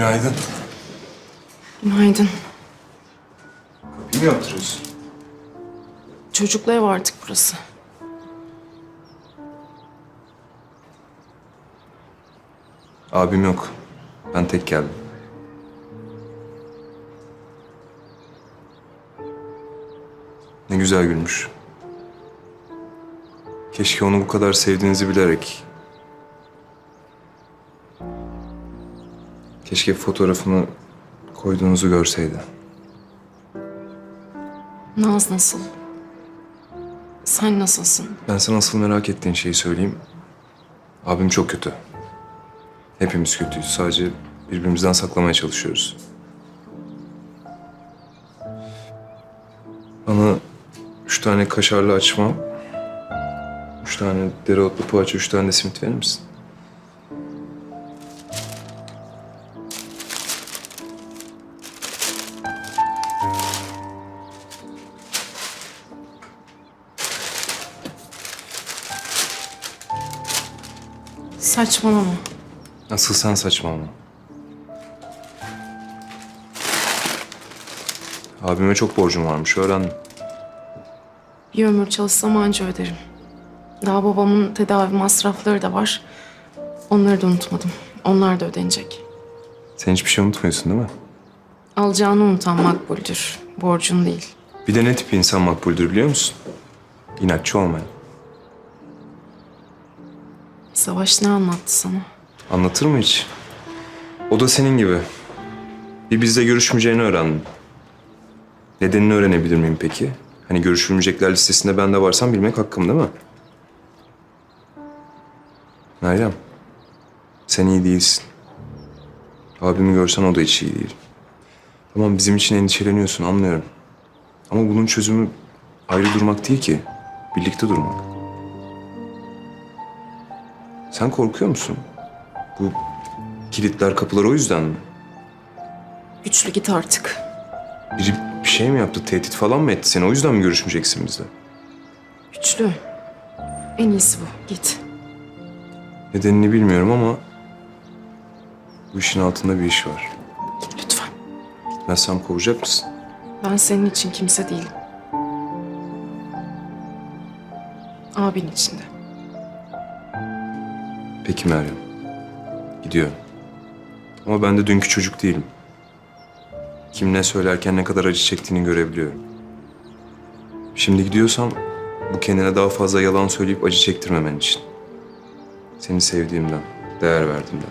Günaydın. Günaydın. Kapıyı mı yaptırıyorsun? Çocuklu ev artık burası. Abim yok. Ben tek geldim. Ne güzel gülmüş. Keşke onu bu kadar sevdiğinizi bilerek... Keşke fotoğrafını koyduğunuzu görseydi. Naz nasıl? Sen nasılsın? Ben sana asıl merak ettiğin şeyi söyleyeyim. Abim çok kötü. Hepimiz kötüyüz. Sadece birbirimizden saklamaya çalışıyoruz. Bana üç tane kaşarlı açma, üç tane dereotlu poğaça, üç tane de simit verir misin? Saçmalama. Asıl sen saçmalama. Abime çok borcum varmış, öğrendim. Bir ömür çalışsam anca öderim. Daha babamın tedavi masrafları da var. Onları da unutmadım. Onlar da ödenecek. Sen hiçbir şey unutmuyorsun değil mi? Alacağını unutan makbuldür. Borcun değil. Bir de ne tip insan makbuldür biliyor musun? İnatçı olmayan. Savaş ne anlattı sana? Anlatır mı hiç? O da senin gibi. Bir bizle görüşmeyeceğini öğrendim. Nedenini öğrenebilir miyim peki? Hani görüşülmeyecekler listesinde ben de varsam bilmek hakkım değil mi? Meryem, sen iyi değilsin. Abimi görsen o da hiç iyi değil. Tamam bizim için endişeleniyorsun anlıyorum. Ama bunun çözümü ayrı durmak değil ki. Birlikte durmak. Sen korkuyor musun? Bu kilitler kapılar o yüzden mi? Güçlü git artık. Biri bir şey mi yaptı? Tehdit falan mı etti seni? O yüzden mi görüşmeyeceksin bizle? Güçlü. En iyisi bu. Git. Nedenini bilmiyorum ama... Bu işin altında bir iş var. Git lütfen. Gitmezsem kovacak mısın? Ben senin için kimse değilim. Abin için de. Peki Meryem. Gidiyorum. Ama ben de dünkü çocuk değilim. Kim ne söylerken ne kadar acı çektiğini görebiliyorum. Şimdi gidiyorsam bu kendine daha fazla yalan söyleyip acı çektirmemen için. Seni sevdiğimden, değer verdiğimden.